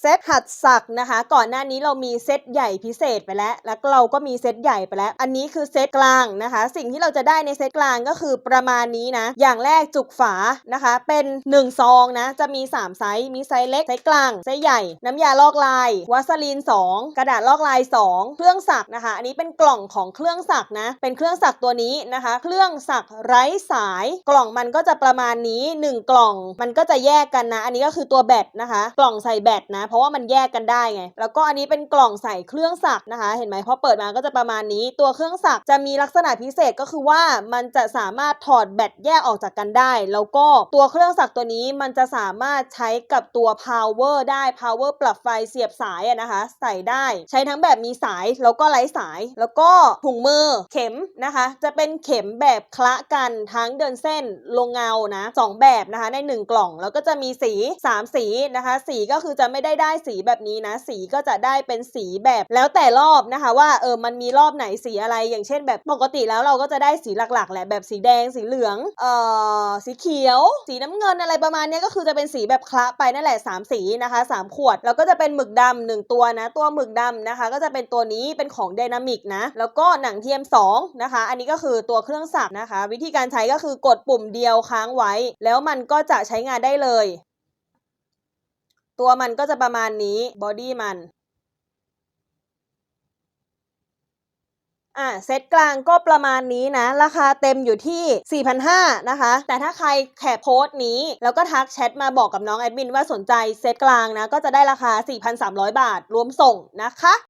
เซตหัดสักนะคะ ก่อนหน้านี้เรามีเซตใหญ่พิเศษไปแล้ว แล้วเราก็มีเซตใหญ่ไปแล้ว อันนี้คือเซตกลางนะคะ สิ่งที่เราจะได้ในเซตกลางก็คือประมาณนี้นะ อย่างแรกจุกฝานะคะ เป็น 1 ซองนะ จะมี 3 ไซส์ มีไซส์เล็ก ไซส์กลาง ไซส์ใหญ่ น้ำยาลอกลายวาสลีน 2 กระดาษลอกลาย 2 เครื่องสักนะคะ อันนี้เป็นกล่องของเครื่องสักนะ เป็นเครื่องสักตัวนี้นะคะ เครื่องสักไร้สาย กล่องมันก็จะประมาณนี้ 1 กล่อง มันก็จะแยกกันนะ อันนี้ก็คือตัวแบตนะคะ กล่องใส่แบตนะเพราะว่ามันแยกกันได้ไง แล้วก็อันนี้เป็นกล่องใส่เครื่องสักนะคะ เห็นไหมพอเปิดมาก็จะประมาณนี้ ตัวเครื่องสักจะมีลักษณะพิเศษก็คือว่ามันจะสามารถถอดแบตแยกออกจากกันได้ แล้วก็ตัวเครื่องสักตัวนี้มันจะสามารถใช้กับตัว power ได้ power ปรับไฟเสียบสายนะคะ ใส่ได้ ใช้ทั้งแบบมีสายแล้วก็ไร้สาย แล้วก็ถุงมือเข็มนะคะ จะเป็นเข็มแบบคละกันทั้งเดินเส้นลงเงานะสองแบบนะคะในหนึ่งกล่องแล้วก็จะมีสี 3 สีนะคะ สีก็คือจะไม่ได้ได้สีแบบนี้นะ สีก็จะได้เป็นสีแบบแล้วแต่รอบนะคะว่าเออมันมีรอบไหนสีอะไรอย่างเช่น แบบปกติแล้วเราก็จะได้สีหลักๆแหละแบบสีแดงสีเหลืองเอ่อสีเขียว สีน้ำเงินอะไรประมาณนี้ก็คือจะเป็นสีแบบคละไปนั่นแหละสามสีนะคะสามขวด แล้วก็จะเป็นหมึกดำหนึ่งตัวนะ ตัวหมึกดำนะคะ ก็จะเป็นตัวนี้เป็นของไดนามิกนะ แล้วก็หนังเทียม2นะคะ อันนี้ก็คือตัวเครื่องสักนะคะ วิธีการใช้ก็คือกดปุ่มเดียวค้างไว้ แล้วมันก็จะใช้งานได้เลย ตัวมันก็จะประมาณนี้บอดี้มันอะเซตกลางก็ประมาณนี้นะ ราคาเต็มอยู่ที่ 4,500 นะคะ แต่ถ้าใครแคปโพสต์นี้ แล้วก็ทักแชทมาบอกกับน้องแอดมินว่าสนใจเซตกลางนะ ก็จะได้ราคา 4,300 บาท รวมส่งนะคะ